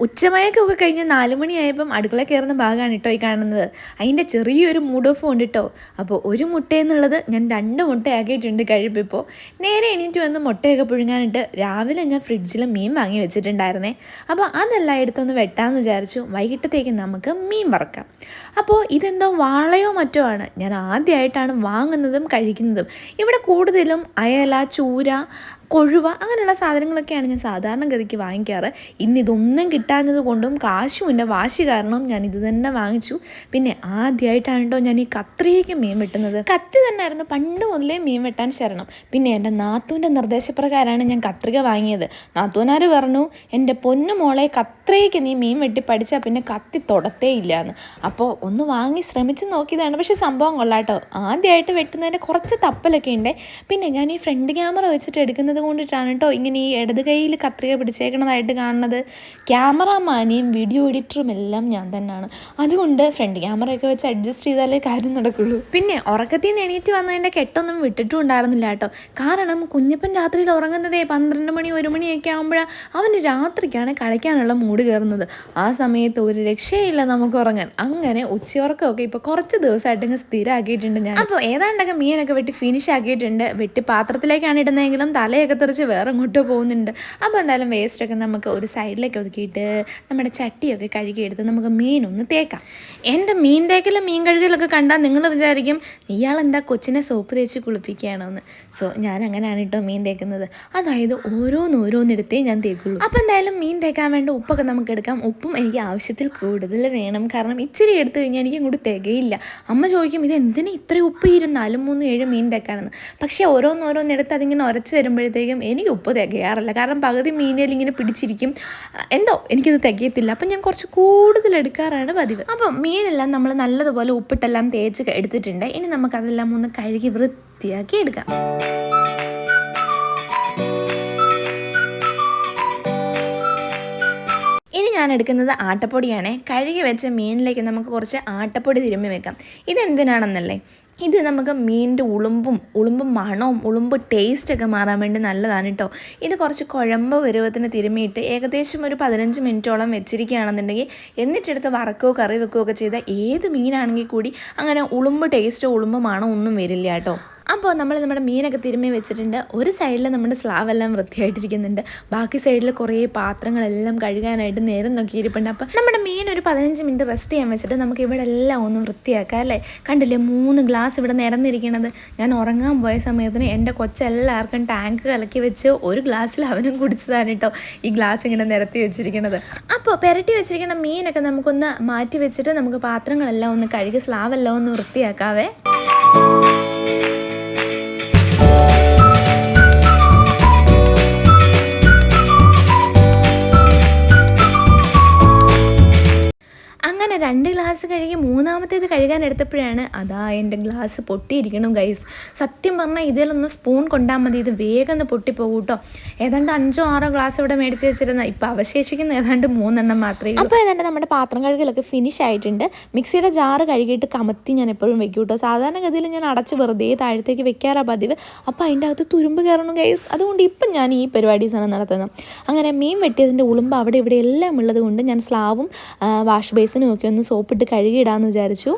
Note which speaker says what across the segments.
Speaker 1: ഉച്ചമയൊക്കെ കഴിഞ്ഞ് നാല് മണിയായപ്പം അടുക്കള കയറുന്ന ഭാഗമാണ് കേട്ടോ ഈ കാണുന്നത്. അതിന്റെ ചെറിയൊരു മൂഡ് ഓഫ് ഉണ്ട് കേട്ടോ. അപ്പോൾ ഒരു മുട്ടയെന്നുള്ളത് ഞാൻ രണ്ട് മുട്ടയാക്കിയിട്ടുണ്ട് കഴിപ്പിപ്പോൾ നേരെ എണീറ്റ് വന്ന് മുട്ടയൊക്കെ പുഴുങ്ങാനിട്ട് രാവിലെ ഞാൻ ഫ്രിഡ്ജിൽ മീൻ വാങ്ങി വെച്ചിട്ടുണ്ടായിരുന്നേ. അപ്പോൾ അതെല്ലാം എടുത്തൊന്ന് വെട്ടാമെന്ന് വിചാരിച്ചു. വൈകിട്ടത്തേക്ക് നമുക്ക് മീൻ വറക്കാം. അപ്പോൾ ഇതെന്തോ വാളയോ മറ്റോ ആണ്. ഞാൻ ആദ്യമായിട്ടാണ് വാങ്ങുന്നതും കഴിക്കുന്നതും. ഇവിടെ കൂടുതലും അയല ചൂര കൊഴുവ അങ്ങനെയുള്ള സാധനങ്ങളൊക്കെയാണ് ഞാൻ സാധാരണ സാധാരണഗതിക്ക് വാങ്ങിക്കാറ്. ഇന്നിതൊന്നും കിട്ടാഞ്ഞത് കൊണ്ടും കാശും എന്റെ വാശി കാരണം ഞാൻ ഇത് തന്നെ വാങ്ങിച്ചു. പിന്നെ ആദ്യമായിട്ടാണ് കേട്ടോ ഞാൻ ഈ കത്രിയയ്ക്ക് മീൻ വെട്ടുന്നത്. കത്തി തന്നെയായിരുന്നു പണ്ട് മുതലേ മീൻ വെട്ടാൻ ശരണം. പിന്നെ എന്റെ നാത്തൂന്റെ നിർദ്ദേശപ്രകാരമാണ് ഞാൻ കത്രിക വാങ്ങിയത്. നാത്തൂനാർ പറഞ്ഞു എന്റെ പൊന്നു മോളെ കത്രയ്ക്ക് നീ മീൻ വെട്ടി പഠിച്ചാൽ പിന്നെ കത്തി തൊടത്തേ ഇല്ല എന്ന് അപ്പോൾ ഒന്ന് വാങ്ങി ശ്രമിച്ച് നോക്കിയതാണ്. പക്ഷേ സംഭവം കൊള്ളാട്ടോ. ആദ്യമായിട്ട് വെട്ടുന്നതിന്റെ കുറച്ച് തപ്പലൊക്കെ ഉണ്ട് പിന്നെ ഞാൻ ഈ ഫ്രണ്ട് ക്യാമറ വെച്ചിട്ട് എടുക്കുന്നത് കൊണ്ടിട്ടാണ് കേട്ടോ. ഇങ്ങനെ ഈ ഇടത് കൈയിൽ കത്രിക പിടിച്ചേക്കണതായിട്ട് കാണുന്നത്. ക്യാമറമാനെയും വീഡിയോ എഡിറ്ററും എല്ലാം ഞാൻ തന്നെയാണ്. അതുകൊണ്ട് ഫ്രണ്ട് ക്യാമറയൊക്കെ വെച്ച് അഡ്ജസ്റ്റ് ചെയ്താലേ കാര്യം നടക്കുള്ളൂ. പിന്നെ ഉറക്കത്തിൽ നിന്ന് എണീറ്റ് വന്നതിന്റെ കെട്ടൊന്നും വിട്ടിട്ടും ഉണ്ടായിരുന്നില്ല കേട്ടോ. കാരണം കുഞ്ഞപ്പൻ രാത്രിയിൽ ഉറങ്ങുന്നതേ പന്ത്രണ്ട് മണി ഒരു മണിയൊക്കെ ആകുമ്പോഴാണ് അവന് രാത്രിക്കാണ് കളിക്കാനുള്ള മൂഡ് കയറുന്നത്. ആ സമയത്ത് ഒരു രക്ഷയില്ല നമുക്ക് ഉറങ്ങാൻ. അങ്ങനെ ഉച്ചയുറക്കമൊക്കെ ഇപ്പോൾ കുറച്ച് ദിവസമായിട്ട് ഇങ്ങ് സ്ഥിരമാക്കിയിട്ടുണ്ട് ഞാൻ. അപ്പോൾ ഏതാണ്ടൊക്കെ മീനൊക്കെ വെട്ടി ഫിനിഷ് ആക്കിയിട്ടുണ്ട്. വെട്ടി പാത്രത്തിലേക്കാണ് ഇടുന്നതെങ്കിലും തലയൊക്കെ തെറിച്ച് വേറെ അങ്ങോട്ടോ പോകുന്നുണ്ട്. അപ്പോൾ എന്തായാലും വേസ്റ്റൊക്കെ നമുക്ക് ഒരു സൈഡിലേക്ക് ഒതുക്കിയിട്ട് നമ്മുടെ ചട്ടിയൊക്കെ കഴുകിയെടുത്ത് നമുക്ക് മീനൊന്ന് തേക്കാം. എന്റെ മീൻ തേക്കലും മീൻ കഴുകലൊക്കെ കണ്ടാൽ നിങ്ങൾ വിചാരിക്കും ഇയാളെന്താ കൊച്ചിനെ സോപ്പ് തേച്ച് കുളിപ്പിക്കുകയാണോ എന്ന് സോ ഞാൻ അങ്ങനെയാണ് കേട്ടോ മീൻ തേക്കുന്നത്. അതായത് ഓരോന്നോരോന്നെടുത്തേ ഞാൻ തേക്കുള്ളൂ. അപ്പോൾ എന്തായാലും മീൻ തേക്കാൻ വേണ്ട ഉപ്പൊക്കെ നമുക്ക് എടുക്കാം. ഉപ്പും എനിക്ക് ആവശ്യത്തിൽ കൂടുതൽ വേണം. കാരണം ഇച്ചിരി എടുത്തു കഴിഞ്ഞാൽ എനിക്ക് ഇങ്ങോട്ട് തികയില്ല. അമ്മ ചോദിക്കും ഇത് എന്തിനാ ഇത്ര ഉപ്പ് ഇരുന്നാലും മൂന്ന് ഏഴ് മീൻ തേക്കാനെന്ന്? പക്ഷേ ഓരോന്നോരോന്നെടുത്ത് അതിങ്ങനെ ഉരച്ച് വരുമ്പോഴത്തേക്കും എനിക്ക് ഉപ്പ് തികയാറില്ല. കാരണം പകുതി മീനിൽ ഇങ്ങനെ പിടിച്ചിരിക്കും. എന്തോ എനിക്കിത് തികയത്തില്ല. അപ്പം ഞാൻ കുറച്ച് കൂടുതൽ എടുക്കാറാണ് പതിവ്. അപ്പം മീനെല്ലാം നമ്മൾ നല്ലതുപോലെ ഉപ്പിട്ടെല്ലാം തേച്ച് എടുത്തിട്ടുണ്ട്. ഇനി നമുക്കതെല്ലാം ഒന്ന് കഴുകി വൃത്തിയാക്കി എടുക്കാം. ഇനി ഞാൻ എടുക്കുന്നത് ആട്ടപ്പൊടിയാണ്. കഴുകി വെച്ച മീനിലേക്ക് നമുക്ക് കുറച്ച് ആട്ടപ്പൊടി തിരുമ്മി വെക്കാം. ഇതെന്തിനാണെന്നല്ലേ? ഇത് നമുക്ക് മീനിന്റെ ഉളുമ്പും ഉളുമ്പും മണവും ഉളുമ്പ് ടേസ്റ്റൊക്കെ മാറാൻ വേണ്ടി നല്ലതാണ് കേട്ടോ ഇത് കുറച്ച് കുഴമ്പ് പരുവത്തിന് തിരുമ്മിയിട്ട് ഏകദേശം ഒരു പതിനഞ്ച് മിനിറ്റോളം വെച്ചിരിക്കുകയാണെന്നുണ്ടെങ്കിൽ എന്നിട്ടെടുത്ത് വറക്കുകയോ കറി വെക്കുകയോ ഒക്കെ ചെയ്താൽ ഏത് മീനാണെങ്കിൽ കൂടി അങ്ങനെ ഉളുമ്പ് ടേസ്റ്റോ ഉളുമ്പ് മണോ ഒന്നും വരില്ല കേട്ടോ അപ്പോൾ നമ്മൾ നമ്മുടെ മീനൊക്കെ തിരുമ്മി വെച്ചിട്ടുണ്ട്. ഒരു സൈഡിൽ നമ്മുടെ സ്ലാവ് എല്ലാം വൃത്തിയായിട്ടിരിക്കുന്നുണ്ട്. ബാക്കി സൈഡിൽ കുറേ പാത്രങ്ങളെല്ലാം കഴുകാനായിട്ട് നേരം നോക്കിയിരിപ്പുണ്ട്. അപ്പോൾ നമ്മുടെ മീൻ ഒരു പതിനഞ്ച് മിനിറ്റ് റെസ്റ്റ് ചെയ്യാൻ വെച്ചിട്ട് നമുക്ക് ഇവിടെ എല്ലാം ഒന്ന് വൃത്തിയാക്കാം അല്ലേ? കണ്ടില്ലേ മൂന്ന് ഗ്ലാസ് ഇവിടെ നിരന്നിരിക്കണത്. ഞാൻ ഉറങ്ങാൻ പോയ സമയത്തിന് എന്റെ കൊച്ചെല്ലാവർക്കും ടാങ്ക് കലക്കി വെച്ച് ഒരു ഗ്ലാസ്സിൽ അവനും കുടിച്ചതാണ് കേട്ടോ ഈ ഗ്ലാസ് ഇങ്ങനെ നിരത്തി വെച്ചിരിക്കണത്. അപ്പോൾ പെരട്ടി വെച്ചിരിക്കുന്ന മീനൊക്കെ നമുക്കൊന്ന് മാറ്റി വെച്ചിട്ട് നമുക്ക് പാത്രങ്ങളെല്ലാം ഒന്ന് കഴുകി സ്ലാവെല്ലാം ഒന്ന് വൃത്തിയാക്കാവേ. അതാ എന്റെ ഗ്ലാസ് പൊട്ടിയിരിക്കണം ഗൈസ് സത്യം പറഞ്ഞാൽ ഇതിലൊന്ന് സ്പൂൺ കൊണ്ടാൽ മതി. ഇത് വേഗം ഒന്ന് പൊട്ടിപ്പോകും കേട്ടോ ഏതാണ്ട് അഞ്ചോ ആറോ ഗ്ലാസ് ഇവിടെ മേടിച്ച് വെച്ചിരുന്ന ഇപ്പം അവശേഷിക്കുന്ന ഏതാണ്ട് മൂന്നെണ്ണം മാത്രമേ അപ്പോൾ ഏതാണ്ട് നമ്മുടെ പാത്രം കഴുകലൊക്കെ ഫിനിഷ് ആയിട്ടുണ്ട്. മിക്സിയുടെ ജാറ് കഴുകിയിട്ട് കമത്തി ഞാൻ എപ്പോഴും വെക്കും കേട്ടോ സാധാരണഗതിയിൽ ഞാൻ അടച്ച് വെറുതെ താഴത്തേക്ക് വെക്കാറാ പതിവ്. അപ്പോൾ അതിന്റെ അകത്ത് തുരുമ്പ് കയറണം ഗൈസ് അതുകൊണ്ട് ഇപ്പം ഞാൻ ഈ പരിപാടീസാണ് നടത്തുന്നത് അങ്ങനെ മീൻ വെട്ടിയതിന്റെ ഉളുമ്പ് അവിടെ ഇവിടെ എല്ലാം ഉള്ളത് കൊണ്ട് ഞാൻ സ്ലാവും വാഷ് ബേസിനും ഒക്കെ ഒന്ന് സോപ്പിട്ട് കഴുകിയിടാമെന്ന് വിചാരിച്ചു.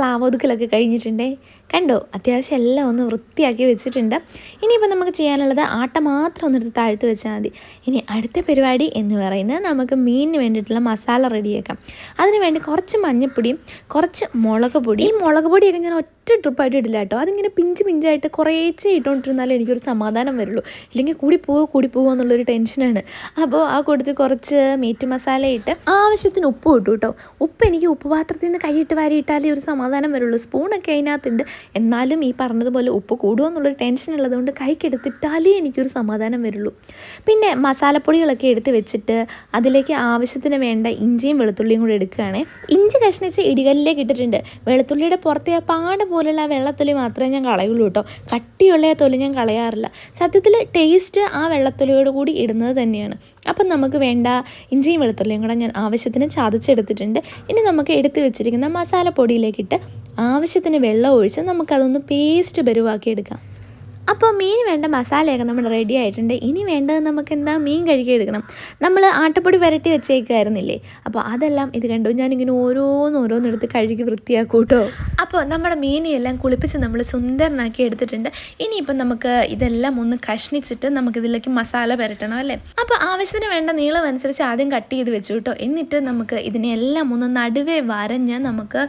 Speaker 1: നമ്മുടെ സ്ലാവ് ഒതുക്കലൊക്കെ കഴിഞ്ഞിട്ടുണ്ടേ? കണ്ടോ? അത്യാവശ്യം എല്ലാം ഒന്ന് വൃത്തിയാക്കി വെച്ചിട്ടുണ്ട്. ഇനിയിപ്പോൾ നമുക്ക് ചെയ്യാനുള്ളത് ആട്ട മാത്രം ഒന്നെടുത്ത് താഴ്ത്ത് വെച്ചാൽ മതി. ഇനി അടുത്ത പരിപാടി എന്ന് പറയുന്നത് നമുക്ക് മീനിന് വേണ്ടിയിട്ടുള്ള മസാല റെഡിയാക്കാം. അതിന് വേണ്ടി കുറച്ച് മഞ്ഞൾപ്പൊടിയും കുറച്ച് മുളക് പൊടി ഈ മുളക് പൊടിയൊക്കെ ഞാൻ ഒറ്റ ഒറ്റ ട്രിപ്പായിട്ട് ഇടില്ല കേട്ടോ. അതിങ്ങനെ പിഞ്ച് പിഞ്ചായിട്ട് കുറേച്ചേ ഇട്ടുകൊണ്ടിരുന്നാലേ എനിക്കൊരു സമാധാനം വരുള്ളൂ. ഇല്ലെങ്കിൽ കൂടി പോവോ കൂടി പോവോ എന്നുള്ളൊരു ടെൻഷനാണ് അപ്പോൾ ആ കൂട്ടത്തിൽ കുറച്ച് മീറ്റ് മസാല ഇട്ട് ആവശ്യത്തിന് ഉപ്പ് ഇട്ടു കേട്ടോ ഉപ്പ് എനിക്ക് ഉപ്പ് പാത്രത്തിൽ നിന്ന് കൈയിട്ട് വാരിയിട്ടാലേ ഒരു സമാധാനം വരുള്ളൂ. സ്പൂണൊക്കെ അതിനകത്തുണ്ട്. എന്നാലും ഈ പറഞ്ഞതുപോലെ ഉപ്പ് കൂടുമോ എന്നുള്ളൊരു ടെൻഷൻ ഉള്ളതുകൊണ്ട് കൈക്കെടുത്തിട്ടാലേ എനിക്കൊരു സമാധാനം വരുള്ളൂ. പിന്നെ മസാലപ്പൊടികളൊക്കെ എടുത്ത് വെച്ചിട്ട് അതിലേക്ക് ആവശ്യത്തിന് വേണ്ട ഇഞ്ചിയും വെളുത്തുള്ളിയും കൂടി എടുക്കുകയാണേ. ഇഞ്ചി കഷ്ണിച്ച് ഇടികല്ലിലേക്ക് ഇട്ടിട്ടുണ്ട്. വെളുത്തുള്ളിയുടെ പുറത്തെ ആ പാട് പോലുള്ള വെള്ളത്തൊലി മാത്രമേ ഞാൻ കളയുള്ളൂ കേട്ടോ. കട്ടിയുള്ള തൊലി ഞാൻ കളയാറില്ല. സത്യത്തിൽ ടേസ്റ്റ് ആ വെള്ളത്തൊലിയോട് കൂടി ഇടുന്നത് തന്നെയാണ്. അപ്പം നമുക്ക് വേണ്ട ഇഞ്ചിയും വെളുത്തുള്ളിയും കൂടെ ഞാൻ ആവശ്യത്തിന് ചതച്ചെടുത്തിട്ടുണ്ട്. ഇനി നമുക്ക് എടുത്തു വെച്ചിരിക്കുന്ന മസാലപ്പൊടിയിലേക്കിട്ട് ആവശ്യത്തിന് വെള്ളം ഒഴിച്ച് നമുക്കതൊന്ന് പേസ്റ്റ് പരുവാക്കി എടുക്കാം. അപ്പോൾ മീൻ വേണ്ട മസാലയൊക്കെ നമ്മൾ റെഡി ആയിട്ടുണ്ട്. ഇനി വേണ്ടത് നമുക്ക് എന്താ? മീൻ കഴുകി എടുക്കണം. നമ്മൾ ആട്ടപ്പൊടി വരട്ടി വെച്ചേക്കായിരുന്നില്ലേ അപ്പോൾ അതെല്ലാം ഇത് കണ്ടു. ഞാനിങ്ങനെ ഓരോന്ന് ഓരോന്നെടുത്ത് കഴുകി വൃത്തിയാക്കും കേട്ടോ അപ്പോൾ നമ്മുടെ മീനെയെല്ലാം കുളിപ്പിച്ച് നമ്മൾ സുന്ദരനാക്കി എടുത്തിട്ടുണ്ട്. ഇനിയിപ്പം നമുക്ക് ഇതെല്ലാം ഒന്ന് കഷ്ണിച്ചിട്ട് നമുക്കിതിലേക്ക് മസാല പുരട്ടണം അല്ലേ? അപ്പോൾ ആവശ്യത്തിന് വേണ്ട നീളം അനുസരിച്ച് ആദ്യം കട്ട് ചെയ്ത് വെച്ചു കേട്ടോ. എന്നിട്ട് നമുക്ക് ഇതിനെല്ലാം ഒന്ന് നടുവേ വരഞ്ഞ് നമുക്ക്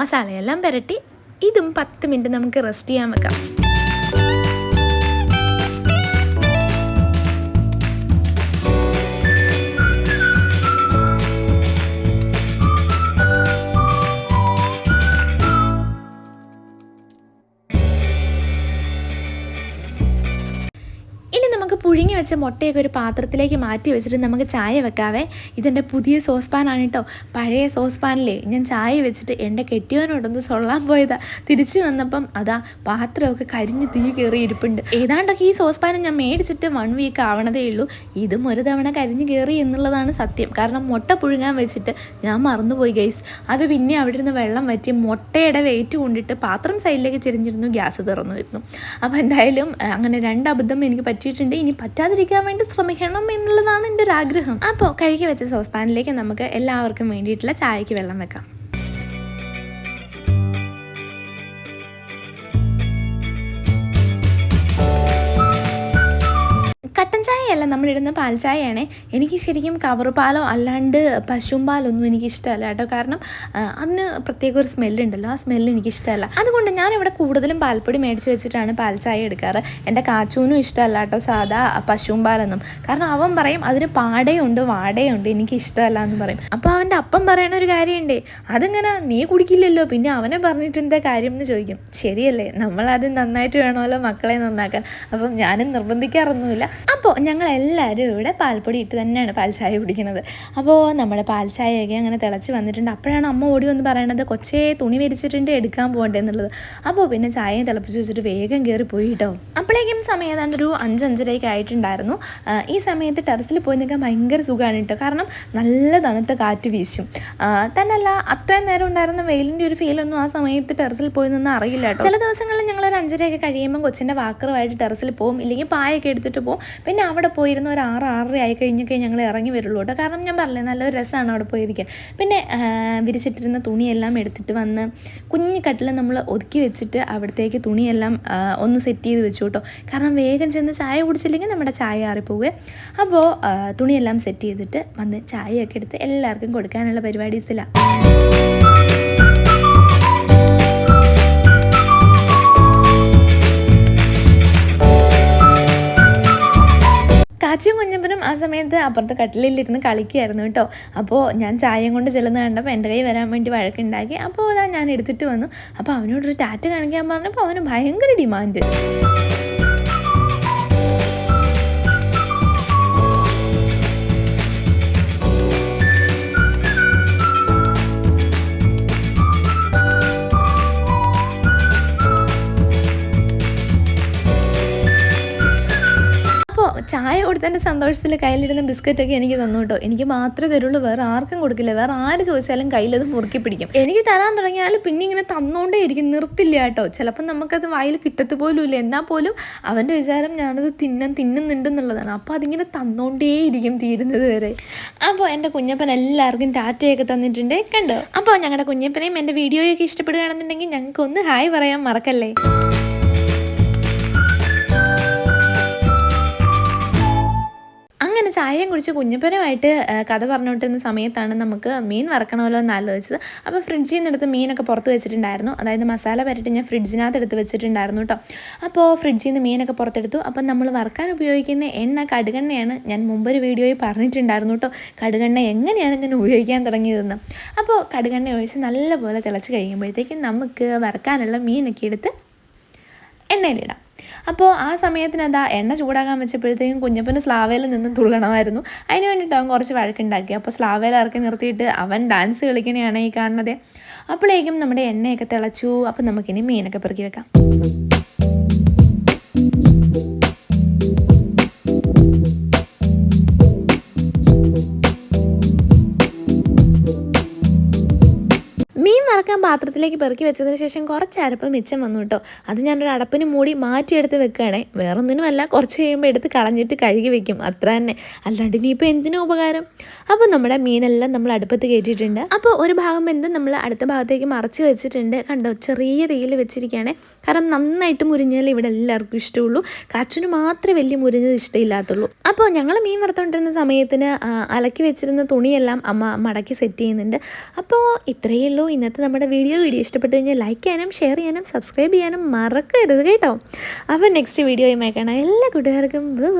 Speaker 1: മസാലയെല്ലാം പുരട്ടി ഇതും പത്ത് മിനിറ്റ് നമുക്ക് റെസ്റ്റ് ചെയ്യാൻ വെക്കാം. വെച്ച മുട്ടയൊക്കെ ഒരു പാത്രത്തിലേക്ക് മാറ്റി വെച്ചിട്ട് നമുക്ക് ചായ വെക്കാവേ. ഇതെന്റെ പുതിയ സോസ് പാനാണ് കേട്ടോ പഴയ സോസ് പാനിലേ ഞാൻ ചായ വെച്ചിട്ട് എന്റെ കെട്ടിയവനോടൊന്ന് സൊള്ളാൻ പോയതാ. തിരിച്ചു വന്നപ്പം അതാ പാത്രമൊക്കെ കരിഞ്ഞ് തീ കയറി ഇരിപ്പുണ്ട്. ഏതാണ്ടൊക്കെ ഈ സോസ് പാൻ ഞാൻ മേടിച്ചിട്ട് വൺ വീക്ക് ആവണതേ ഉള്ളൂ. ഇതും ഒരു തവണ കരിഞ്ഞ് കയറി എന്നുള്ളതാണ് സത്യം. കാരണം മുട്ട പുഴുങ്ങാൻ വെച്ചിട്ട് ഞാൻ മറന്നുപോയി ഗൈസ് അത് പിന്നെ അവിടെ ഇരുന്ന് വെള്ളം വറ്റി മുട്ടയുടെ വെയിറ്റ് കൊണ്ടിട്ട് പാത്രം സൈഡിലേക്ക് ചെരിഞ്ഞിരുന്നു. ഗ്യാസ് തുറന്നു വരുന്നു. അപ്പോൾ എന്തായാലും അങ്ങനെ രണ്ട് അബദ്ധം എനിക്ക് പറ്റിയിട്ടുണ്ട്. ഇനി പറ്റാതിരിക്കാൻ വേണ്ടി ശ്രമിക്കണം എന്നുള്ളതാണ് എന്റെ ഒരു ആഗ്രഹം അപ്പോൾ കഴുകി വെച്ച സോസ് പാനിലേക്ക് നമുക്ക് എല്ലാവർക്കും വേണ്ടിയിട്ടുള്ള ചായക്ക് വെള്ളം വെക്കാം. ചായയല്ല നമ്മളിടുന്ന പാൽ ചായയാണേ എനിക്ക് ശരിക്കും കവർ പാലോ അല്ലാണ്ട് പശുവും പാലൊന്നും എനിക്ക് കേട്ടോ. കാരണം അന്ന് പ്രത്യേക ഒരു സ്മെല്ലുണ്ടല്ലോ. ആ സ്മെല്ല് എനിക്കിഷ്ടമല്ല. അതുകൊണ്ട് ഞാനിവിടെ കൂടുതലും പാൽപ്പൊടി മേടിച്ച് വെച്ചിട്ടാണ് പാൽ ചായ എടുക്കാറ്. എന്റെ കാച്ചൂനും ഇഷ്ടമല്ല കേട്ടോ സാധാ പശുവും പാലൊന്നും കാരണം അവൻ പറയും അതിന് പാടയുണ്ട് വാടയുണ്ട് എനിക്ക് ഇഷ്ടമല്ല എന്ന് പറയും. അപ്പോൾ അവന്റെ അപ്പം പറയണ ഒരു കാര്യമുണ്ടേ. അതിങ്ങനെ നീ കുടിക്കില്ലല്ലോ. പിന്നെ അവനെ പറഞ്ഞിട്ട് എന്താ കാര്യം എന്ന് ചോദിക്കും. ശരിയല്ലേ. നമ്മളത് നന്നായിട്ട് വേണമല്ലോ മക്കളെ നന്നാക്കാൻ. അപ്പം ഞാനും നിർബന്ധിക്കാറൊന്നുമില്ല. അപ്പോൾ ഞങ്ങൾ എല്ലാവരും ഇവിടെ പാൽപ്പൊടി ഇട്ട് തന്നെയാണ് പാൽ ചായ കുടിക്കുന്നത്. അപ്പോൾ നമ്മുടെ പാൽ ചായയൊക്കെ അങ്ങനെ തിളച്ച് വന്നിട്ടുണ്ട്. അപ്പോഴാണ് അമ്മ ഓടി വന്ന് പറയണത് കൊച്ചേ തുണി വിരിച്ചിട്ടുണ്ട് എടുക്കാൻ പോകണ്ടേ എന്നുള്ളത്. അപ്പോൾ പിന്നെ ചായയും തിളപ്പിച്ച് വെച്ചിട്ട് വേഗം കയറി പോയി കേട്ടോ അപ്പോഴേക്കും സമയം ഏതാണ്ട് ഒരു അഞ്ചഞ്ചരയൊക്കെ ആയിട്ടുണ്ടായിരുന്നു. ഈ സമയത്ത് ടെറസിൽ പോയി നിൽക്കാൻ ഭയങ്കര സുഖമാണ് കേട്ടോ. കാരണം നല്ല തണുത്ത കാറ്റ് വീശും. തന്നല്ല അത്രയും നേരം ഉണ്ടായിരുന്ന വെയിലിന്റെ ഒരു ഫീലൊന്നും ആ സമയത്ത് ടെറസിൽ പോയി നിന്ന് അറിയില്ല ചില ദിവസങ്ങളിൽ ഞങ്ങൾ ഒരു അഞ്ചരയൊക്കെ കഴിയുമ്പോൾ കൊച്ചിന്റെ വാക്കറുമായിട്ട് ടെറസിൽ പോകും ഇല്ലെങ്കിൽ പായൊക്കെ എടുത്തിട്ട് പോകും പിന്നെ അവിടെ പോയിരുന്ന ഒരു ആറ് ആറര ആയി കഴിഞ്ഞൊക്കെ ഞങ്ങൾ ഇറങ്ങി വരുള്ളൂ കേട്ടോ കാരണം ഞാൻ പറഞ്ഞില്ലേ നല്ലൊരു രസമാണ് അവിടെ പോയിരിക്കാൻ. പിന്നെ വിരിച്ചിട്ടിരുന്ന തുണിയെല്ലാം എടുത്തിട്ട് വന്ന് കുഞ്ഞു കട്ടിൽ നമ്മൾ ഒതുക്കി വെച്ചിട്ട് അവിടത്തേക്ക് തുണിയെല്ലാം ഒന്ന് സെറ്റ് ചെയ്ത് വെച്ചു കേട്ടോ കാരണം വേഗം ചെന്ന് ചായ കുടിച്ചില്ലെങ്കിൽ നമ്മുടെ ചായ ആറിപ്പോവുക അപ്പോൾ തുണിയെല്ലാം സെറ്റ് ചെയ്തിട്ട് വന്ന് ചായയൊക്കെ എടുത്ത് എല്ലാവർക്കും കൊടുക്കാനുള്ള പരിപാടീസിലാണ് കാച്ചിയും കുഞ്ഞപ്പനും ആ സമയത്ത് അപ്പുറത്തെ കട്ടിലിരുന്ന് കളിക്കുകയായിരുന്നു കേട്ടോ. അപ്പോൾ ഞാൻ ചായയും കൊണ്ട് ചെല്ലുന്ന കണ്ടപ്പോൾ എന്റെ കൈ വരാൻ വേണ്ടി വഴക്കുണ്ടാക്കി അപ്പോൾ അതാ ഞാൻ എടുത്തിട്ട് വന്നു. അപ്പോൾ അവനോടൊരു ടാറ്റ് കാണിക്കാൻ പറഞ്ഞപ്പോൾ അവന് ഭയങ്കര ഡിമാൻഡ്. ചായ കൊടുത്തതിന്റെ സന്തോഷത്തിൽ കയ്യിലിരുന്ന ബിസ്ക്കറ്റൊക്കെ എനിക്ക് തന്നു കേട്ടോ എനിക്ക് മാത്രമേ തരുള്ളൂ വേറെ ആർക്കും കൊടുക്കില്ല. വേറെ ആര് ചോദിച്ചാലും കയ്യിലത് മുറുക്കി പിടിക്കും. എനിക്ക് തരാൻ തുടങ്ങിയാൽ പിന്നെ ഇങ്ങനെ തന്നുകൊണ്ടേ ഇരിക്കും നിർത്തില്ല കേട്ടോ. ചിലപ്പോൾ നമുക്കത് വായിൽ കിട്ടത്ത് പോലും ഇല്ല. എന്നാൽ പോലും അവന്റെ വിചാരം ഞാനത് തിന്നാൻ തിന്നുന്നുണ്ടെന്നുള്ളതാണ് അപ്പോൾ അതിങ്ങനെ തന്നുകൊണ്ടേ ഇരിക്കും തീരുന്നത് വരെ. അപ്പോൾ എന്റെ കുഞ്ഞപ്പൻ എല്ലാവർക്കും ടാറ്റയൊക്കെ തന്നിട്ടുണ്ട് കണ്ടോ? അപ്പോൾ ഞങ്ങളുടെ കുഞ്ഞപ്പനെയും എന്റെ വീഡിയോയൊക്കെ ഇഷ്ടപ്പെടുകയാണെന്നുണ്ടെങ്കിൽ ഞങ്ങൾക്കൊന്ന് ഹായ് പറയാൻ മറക്കല്ലേ? അങ്ങനെ ചായയും കുടിച്ച് കുഞ്ഞിപ്പനുമായിട്ട് കഥ പറഞ്ഞുകൊണ്ടിരുന്ന സമയത്താണ് നമുക്ക് മീൻ വറക്കണമല്ലോ എന്ന് ആലോചിച്ചത്. അപ്പോൾ ഫ്രിഡ്ജിൽ നിന്ന് എടുത്ത് മീനൊക്കെ പുറത്ത് വെച്ചിട്ടുണ്ടായിരുന്നു. അതായത് മസാല പരട്ടി ഞാൻ ഫ്രിഡ്ജിനകത്ത് എടുത്ത് വെച്ചിട്ടുണ്ടായിരുന്നു കേട്ടോ അപ്പോൾ ഫ്രിഡ്ജിൽ നിന്ന് മീനൊക്കെ പുറത്തെടുത്തു. അപ്പം നമ്മൾ വറക്കാൻ ഉപയോഗിക്കുന്ന എണ്ണ കടുകെണ്ണയാണ് ഞാൻ മുമ്പൊരു വീഡിയോയിൽ പറഞ്ഞിട്ടുണ്ടായിരുന്നു കേട്ടോ കടുകെണ്ണ എങ്ങനെയാണ് ഞാൻ ഉപയോഗിക്കാൻ തുടങ്ങിയതെന്ന്. അപ്പോൾ കടുകെണ്ണ ഒഴിച്ച് നല്ലപോലെ തിളച്ച് കഴിയുമ്പോഴത്തേക്കും നമുക്ക് വറക്കാനുള്ള മീനൊക്കെ എടുത്ത് എണ്ണയിലിടാം. അപ്പോൾ ആ സമയത്തിന് എന്താ എണ്ണ ചൂടാക്കാൻ വെച്ചപ്പോഴത്തേക്കും കുഞ്ഞപ്പന് സ്ലാവേലിൽ നിന്ന് തുള്ളണമായിരുന്നു. അതിന് വേണ്ടിയിട്ട് അവൻ കുറച്ച് വഴക്കുണ്ടാക്കി അപ്പോൾ സ്ലാവേല ഇറക്കി നിർത്തിയിട്ട് അവൻ ഡാൻസ് കളിക്കണയാണ് ഈ കാണുന്നത്. അപ്പോഴേക്കും നമ്മുടെ എണ്ണയൊക്കെ തിളച്ചു. അപ്പോൾ നമുക്കിനി മീനൊക്കെ പെറുക്കി വെക്കാം. വറക്കാൻ പാത്രത്തിലേക്ക് പെറുക്കി വെച്ചതിന് ശേഷം കുറച്ച് അരപ്പ് മിച്ചം വന്നു കേട്ടോ. അത് ഞാനൊരു അടപ്പിന് മൂടി മാറ്റിയെടുത്ത് വെക്കുകയാണേ. വേറൊന്നിനുമല്ല കുറച്ച് കഴിയുമ്പോൾ എടുത്ത് കളഞ്ഞിട്ട് കഴുകി വെക്കും. അത്ര തന്നെ. അല്ലാണ്ട് ഇനിയിപ്പോൾ എന്തിനും ഉപകാരം? അപ്പോൾ നമ്മുടെ മീനെല്ലാം നമ്മൾ അടുപ്പത്ത് കയറ്റിയിട്ടുണ്ട്. അപ്പോൾ ഒരു ഭാഗം എന്ത് നമ്മൾ അടുത്ത ഭാഗത്തേക്ക് മറച്ച് വെച്ചിട്ടുണ്ട്. കണ്ടോ ചെറിയ തീയിൽ വെച്ചിരിക്കുകയാണെ. കാരണം നന്നായിട്ട് മുരിഞ്ഞാൽ ഇവിടെ എല്ലാവർക്കും ഇഷ്ടമുള്ളൂ. കാച്ചിന് മാത്രമേ വലിയ മുരിഞ്ഞത് ഇഷ്ടമില്ലാത്തുള്ളൂ. അപ്പോൾ ഞങ്ങൾ മീൻ വറുത്തുകൊണ്ടിരുന്ന സമയത്തിന് അലക്കി വെച്ചിരുന്ന തുണിയെല്ലാം അമ്മ മടക്കി സെറ്റ് ചെയ്യുന്നുണ്ട്. അപ്പോൾ ഇത്രയേ ഉള്ളൂ. ഇന്നത്തെ നമ്മുടെ വീഡിയോ വീഡിയോ ഇഷ്ടപ്പെട്ട് കഴിഞ്ഞാൽ ലൈക്ക് ചെയ്യാനും ഷെയർ ചെയ്യാനും സബ്സ്ക്രൈബ് ചെയ്യാനും മറക്കരുത് കേട്ടോ. അപ്പോൾ നെക്സ്റ്റ് വീഡിയോയുമായി കാണാം. എല്ലാ കൂട്ടുകാർക്കും ബൈ